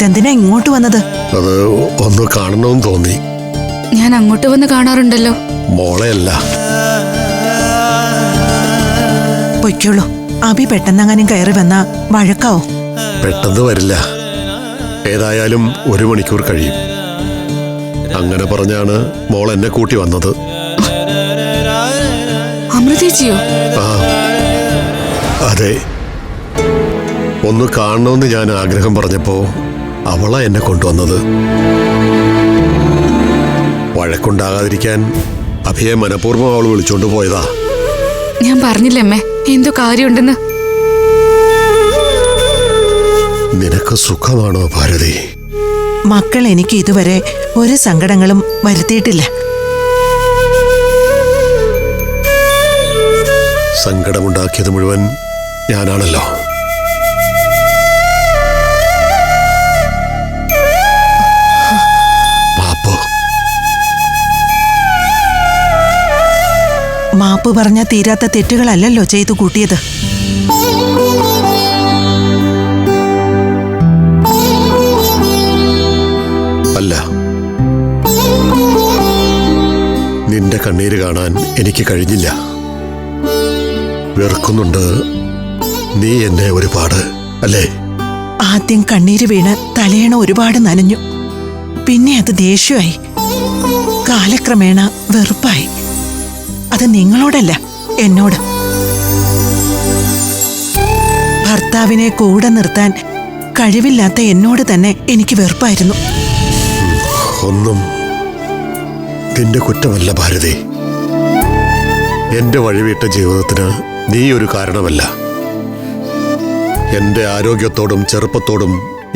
എന്തിനാ ഇങ്ങോട്ട് വന്നത്? അത് ഒന്ന് കാണണമെന്ന് തോന്നി. ഞാൻ അങ്ങോട്ട് വന്ന് കാണാറുണ്ടല്ലോ. മോളെയല്ല. പൊയ്ക്കോളൂ. അഭി പെട്ടെന്നങ്ങനെ കയറി വന്നാ വഴക്കാവോ? പെട്ടെന്ന് വരില്ല. ഏതായാലും ഒരു മണിക്കൂർ കഴിയും. അങ്ങനെ പറഞ്ഞാണ് മോൾ എന്നെ കൂട്ടി വന്നത്. അമൃതേച്ചിയോ? ആ അതെ. ഒന്ന് കാണണമെന്ന് ഞാൻ ആഗ്രഹം പറഞ്ഞപ്പോ അവളാ എന്നെ കൊണ്ടുവന്നത്. വഴക്കുണ്ടാകാതിരിക്കാൻ അഭിയെ മനഃപൂർവം അവൾ വിളിച്ചോണ്ട് പോയതാ. ഞാൻ പറഞ്ഞില്ലേ അമ്മേ എന്തോ കാര്യമുണ്ടെന്ന്? നിനക്ക് സുഖമാണോ ഭാരതി? മക്കൾ എനിക്ക് ഇതുവരെ ഒരു സങ്കടങ്ങളും വരുത്തിയിട്ടില്ല. സങ്കടമുണ്ടാക്കിയത് മുഴുവൻ ഞാനാണല്ലോ. മാപ്പ് പറഞ്ഞ തീരാത്ത തെറ്റുകളല്ലല്ലോ ചെയ്തു കൂട്ടിയത്. അല്ല. നിന്റെ കണ്ണീര് കാണാൻ എനിക്ക് കഴിഞ്ഞില്ല. വെറുക്കുന്നുണ്ട് നീ എന്നെ ഒരുപാട് അല്ലേ? ആദ്യം കണ്ണീര് വീണ് തലയണ ഒരുപാട് നനഞ്ഞു. പിന്നെ അത് ദേഷ്യമായി. കാലക്രമേണ വെറുപ്പായി. അത് നിങ്ങളോടല്ല എന്നോട്. ഭർത്താവിനെ കൂടെ നിർത്താൻ കഴിവില്ലാത്ത എന്നോട് തന്നെ എനിക്ക് വെറുപ്പായിരുന്നു. ഒന്നും നിന്റെ കുറ്റമല്ല ഭാരതി. എന്റെ വഴിവിട്ട ജീവിതത്തിന് നീ ഒരു കാരണമല്ല. എന്റെ ആരോഗ്യത്തോടും ചെറുപ്പത്തോടും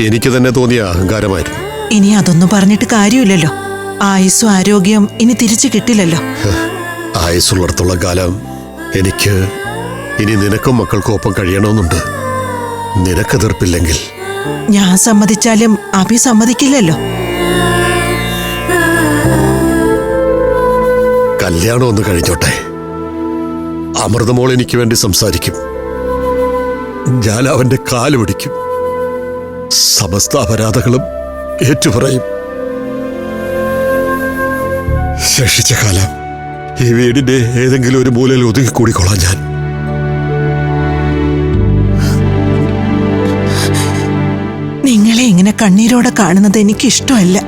എനിക്ക് തന്നെ തോന്നിയ അഹങ്കാരമായിരുന്നു. ഇനി അതൊന്നും പറഞ്ഞിട്ട് കാര്യമില്ലല്ലോ. ആയുസ്സും ആരോഗ്യം ഇനി തിരിച്ചു കിട്ടില്ലല്ലോ. ആയുസ്സുള്ളിടത്തോളം കാലം എനിക്ക് ഇനി നിനക്കും മക്കൾക്കും ഒപ്പം കഴിയണമെന്നുണ്ട്. നിനക്ക് എതിർപ്പില്ലെങ്കിൽ ഞാൻ സമ്മതിച്ചാലും അഭി സമ്മതിക്കില്ലല്ലോ. കല്യാണം ഒന്ന് കഴിഞ്ഞോട്ടെ. അമൃതമോൾ എനിക്ക് വേണ്ടി സംസാരിക്കും. ഞാൻ അവന്റെ കാൽ പിടിക്കും. സമസ്ത അപരാധങ്ങളും ഏറ്റുപറയും. ശേഷിച്ച കാലം ഈ വീടിന്റെ ഏതെങ്കിലും ഒരു മൂലയിൽ ഒതുങ്ങിക്കൂടിക്കൊള്ളാം ഞാൻ. നിങ്ങളെ ഇങ്ങനെ കണ്ണീരോടെ കാണുന്നത് എനിക്ക് ഇഷ്ടമല്ല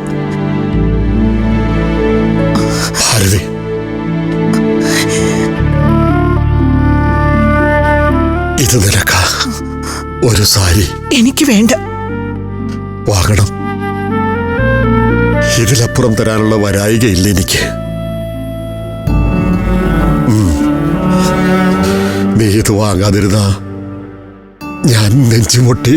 ഭാരതി. ഇത് നിനക്ക. ഒരു സാരി. എനിക്ക് വേണ്ട. വാങ്ങണം. ഇതിലപ്പുറം തരാനുള്ള വരായികയില്ല എനിക്ക്. നീ ഇത് വാങ്ങാതിരുന്ന ഞാൻ നെഞ്ചുമുട്ടി.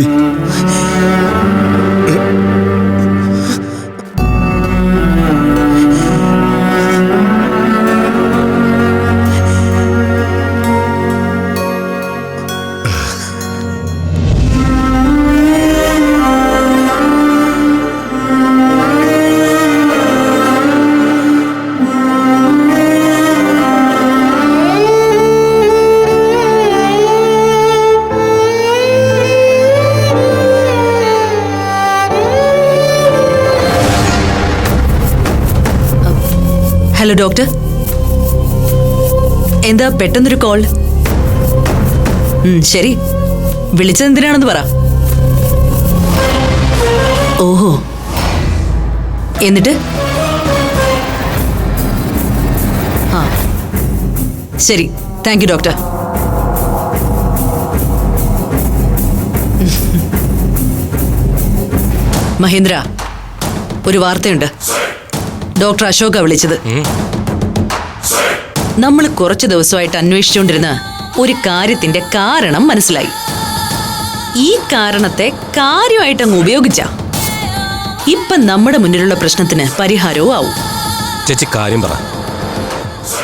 ഹലോ ഡോക്ടർ എന്താ പെട്ടെന്നൊരു കോൾ ശരി. വിളിച്ചത് എന്തിനാണെന്ന് പറ. ഓഹോ. എന്നിട്ട്? ആ. ശരി. താങ്ക് യു ഡോക്ടർ മഹേന്ദ്ര ഒരു വാർത്തയുണ്ട്. ഡോക്ടർ അശോക വിളിച്ചത്. നമ്മൾ കുറച്ച് ദിവസമായിട്ട് അന്വേഷിച്ചുകൊണ്ടിരുന്ന ഒരു കാര്യത്തിന്റെ കാരണം മനസ്സിലായി. ഈ കാരണത്തെ കാര്യമായിട്ട് അങ്ങ് ഉപയോഗിച്ച. ഇപ്പൊ നമ്മുടെ മുന്നിലുള്ള പ്രശ്നത്തിന് പരിഹാരവും ആവും. ചേച്ചി കാര്യം പറ.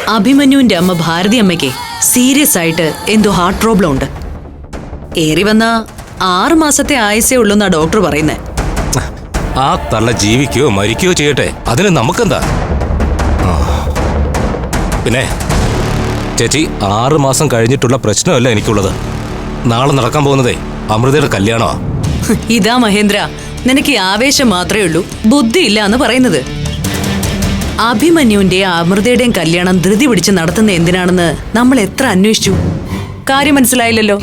അഭിമന്യുവിന്റെ അമ്മ ഭാരതി അമ്മയ്ക്ക് സീരിയസ് ആയിട്ട് എന്തോ ഹാർട്ട് പ്രോബ്ലം ഉണ്ട്. ഏറി വന്ന ആറ് മാസത്തെ ആയുസേ ഉള്ളൂ എന്നാ ഡോക്ടർ പറയുന്നത് ആ തള്ള ജീവിക്കുകയോ മരിക്കുകയോ ചെയ്യട്ടെ? അതിന് നമുക്കെന്താ. പിന്നെ ചേച്ചി ആറ് മാസം കഴിഞ്ഞിട്ടുള്ള പ്രശ്നമല്ല എനിക്കുള്ളത്. നാളെ നടക്കാൻ പോകുന്നതേ അമൃതയുടെ കല്യാണമാ. ഇതാ മഹേന്ദ്ര നിനക്ക് ആവേശം മാത്രമേ ഉള്ളൂ. ബുദ്ധിയില്ല എന്ന് പറയുന്നത്. അഭിമന്യുവിന്റെയും അമൃതയുടെയും കല്യാണം ധൃതി പിടിച്ച് നടത്തുന്ന എന്തിനാണെന്ന് നമ്മൾ എത്ര അന്വേഷിച്ചു? കാര്യം മനസ്സിലായില്ലല്ലോ.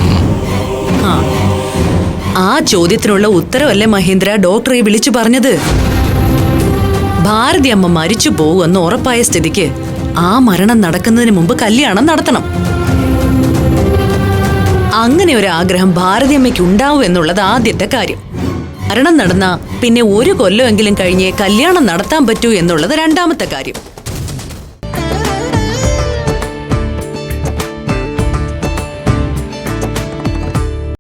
ആ. ആ ചോദ്യത്തിനുള്ള ഉത്തരവല്ലേ മഹേന്ദ്ര? ഡോക്ടറെ വിളിച്ചു പറഞ്ഞത്. ഭാരതി അമ്മ മരിച്ചു പോകുമെന്ന് ഉറപ്പായ സ്ഥിതിക്ക് ആ മരണം നടക്കുന്നതിന് മുമ്പ് കല്യാണം നടത്തണം. അങ്ങനെ ഒരു ആഗ്രഹം ഭാരതി അമ്മയ്ക്ക് ഉണ്ടാവും എന്നുള്ളത് ആദ്യത്തെ കാര്യം. മരണം നടന്ന പിന്നെ ഒരു കൊല്ലമെങ്കിലും കഴിഞ്ഞേ കല്യാണം നടത്താൻ പറ്റൂ എന്നുള്ളത് രണ്ടാമത്തെ കാര്യം.